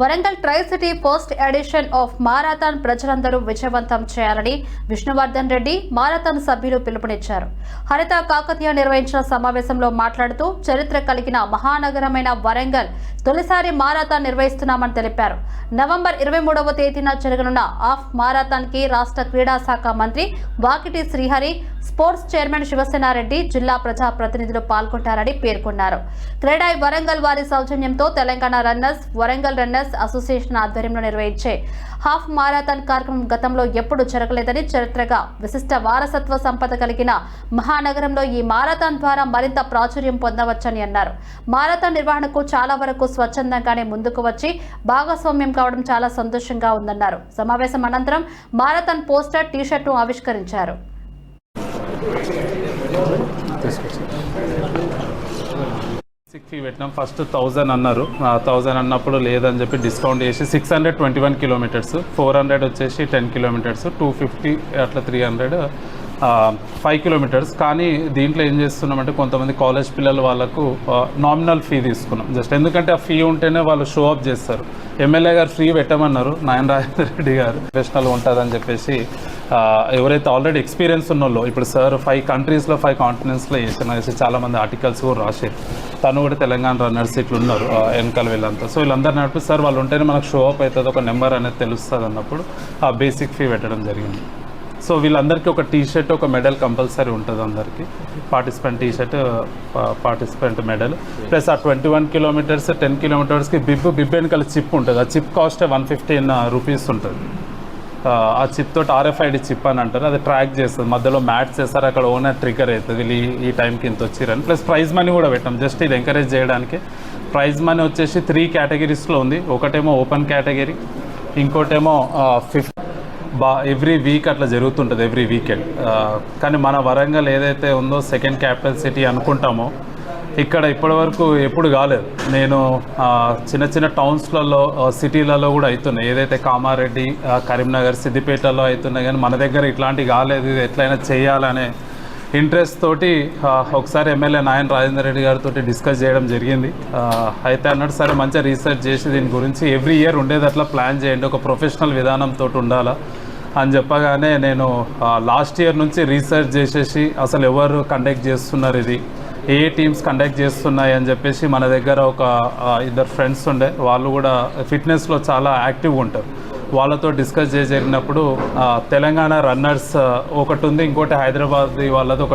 Warangal tri city first edition of marathon ప్రజలందరూ విజయవంతం చేయాలని విష్ణువర్ధన్ రెడ్డి మారాథాన్ సభ్యులు పిలుపునిచ్చారు. హరిత కాకతీయ నిర్వహించిన సమావేశంలో మాట్లాడుతూ చరిత్ర కలిగిన మహానగరమైన వరంగల్ తొలిసారి మారాథాన్ నిర్వహిస్తున్నామని తెలిపారు. నవంబర్ ఇరవై మూడవ తేదీన జరగనున్న ఆఫ్ మారాథాన్కి రాష్ట్ర క్రీడా శాఖ మంత్రి వాకిటి శ్రీహరి స్పోర్ట్స్ చైర్మన్ శివసేనారెడ్డి జిల్లా ప్రజా ప్రతినిధులు పాల్గొంటారని పేర్కొన్నారు. క్రీడాయి వరంగల్ వారి సౌజన్యంతో Telangana runners Warangal runners association ఆధ్వర్యంలో నిర్వహించే హాఫ్ మారాథాన్ కార్యక్రమం గతంలో ఎప్పుడు జరగలేదని చరిత్రగా విశిష్ట వారసత్వ సంపద కలిగిన మహానగరంలో ఈ మారాథాన్ ద్వారా మరింత ప్రాచుర్యం పొందవచ్చని అన్నారు. మారాథాన్ నిర్వహణకు చాలా వరకు స్వచ్ఛందంగానే ముందుకు వచ్చి భాగస్వామ్యం కావడం చాలా సంతోషంగా ఉందన్నారు. సమావేశం అనంతరం మారాథాన్ పోస్టర్ టీషర్ట్ను ఆవిష్కరించారు. ఫీ పెట్టినాం. ఫస్ట్ థౌజండ్ అన్నారు. థౌజండ్ అన్నప్పుడు లేదని చెప్పి డిస్కౌంట్ చేసి six hundred twenty one kilometres. Four hundred వచ్చేసి టెన్ కిలోమీటర్స్. టూ ఫిఫ్టీ అట్లా త్రీ హండ్రెడ్ ఫైవ్ కిలోమీటర్స్. కానీ దీంట్లో ఏం చేస్తున్నామంటే కొంతమంది కాలేజ్ పిల్లలు వాళ్ళకు నామినల్ ఫీ తీసుకున్నాం. జస్ట్ ఎందుకంటే ఆ ఫీ ఉంటేనే వాళ్ళు షో అప్ చేస్తారు. ఎమ్మెల్యే గారు ఫ్రీ పెట్టమన్నారు. నాయన రాజేంద్ర రెడ్డి గారు. ప్రొఫెషనల్ ఉంటుందని చెప్పేసి ఎవరైతే ఆల్రెడీ ఎక్స్పీరియన్స్ ఉన్నోళ్ళు ఇప్పుడు సార్ ఫైవ్ కంట్రీస్లో ఫైవ్ కాంటినెంట్స్లో వేసిన చాలామంది ఆర్టికల్స్ కూడా రాశారు. తను కూడా తెలంగాణ రన్నర్స్ ఇట్లు ఉన్నారు వెనకాల వీళ్ళంతా. సో వీళ్ళందరూ నడిపి సార్ వాళ్ళు ఉంటేనే మనకు షో అప్ అవుతుంది. ఒక నెంబర్ అనేది తెలుస్తుంది అన్నప్పుడు ఆ బేసిక్ ఫీ పెట్టడం జరిగింది. సో వీళ్ళందరికీ ఒక టీ షర్ట్ ఒక మెడల్ కంపల్సరీ ఉంటుంది అందరికీ. Participant T shirt participant medal plus ఆ ట్వంటీ వన్ కిలోమీటర్స్ టెన్ కిలోమీటర్స్కి బిబ్ బిబ్ వెనకాల చిప్ ఉంటుంది. ఆ chip cost one fifteen rupees ఉంటుంది. ఆ, చిప్ తోటి ఆర్ఎఫ్ఐడి చిప్ అని అంటారు. అది ట్రాక్ చేస్తుంది. మధ్యలో మ్యాట్స్ చేస్తారు. అక్కడ ఓనర్ ట్రిగర్ అవుతుంది. ఈ- ఈ టైంకి ఇంత వచ్చిరని ప్లస్ ప్రైజ్ మనీ కూడా పెట్టాం. జస్ట్ ఇది ఎంకరేజ్ చేయడానికి. ప్రైజ్ మనీ వచ్చేసి త్రీ కేటగిరీస్లో ఉంది. ఒకటేమో ఓపెన్ కేటగిరీ ఇంకోటేమో ఫిఫ్త్ బా ఎవ్రీ వీక్ అట్లా జరుగుతుంటుంది. ఎవ్రీ వీకెండ్ కానీ మన వరంగల్ ఏదైతే ఉందో సెకండ్ క్యాపిటల్ సిటీ అనుకుంటామో ఇక్కడ ఇప్పటివరకు ఎప్పుడు కాలేదు. నేను చిన్న చిన్న టౌన్స్లలో సిటీలలో కూడా అవుతున్నాయి ఏదైతే కామారెడ్డి కరీంనగర్ సిద్దిపేటలో అవుతున్నాయి కానీ మన దగ్గర ఇట్లాంటివి కాలేదు. ఇది ఎట్లయినా చేయాలనే ఇంట్రెస్ట్ తోటి ఒకసారి ఎమ్మెల్యే నాయన రాజేందర్ రెడ్డి గారితో డిస్కస్ చేయడం జరిగింది. అయితే అన్నట్టు సరే మంచిగా రీసెర్చ్ చేసి దీని గురించి ఎవ్రీ ఇయర్ ఉండేది అట్లా ప్లాన్ చేయండి. ఒక ప్రొఫెషనల్ విధానంతో ఉండాలా అని చెప్పగానే నేను లాస్ట్ ఇయర్ నుంచి రీసెర్చ్ చేసేసి అసలు ఎవరు కండక్ట్ చేస్తున్నారు ఇది? ఏ టీమ్స్ కండక్ట్ చేస్తున్నాయి అని చెప్పేసి మన దగ్గర ఒక ఇద్దరు ఫ్రెండ్స్ ఉండే వాళ్ళు కూడా ఫిట్నెస్లో చాలా యాక్టివ్గా ఉంటారు. వాళ్ళతో డిస్కస్ చేసి జరిగినప్పుడు తెలంగాణ రన్నర్స్ ఒకటి ఉంది ఇంకోటి హైదరాబాద్ వాళ్ళది ఒక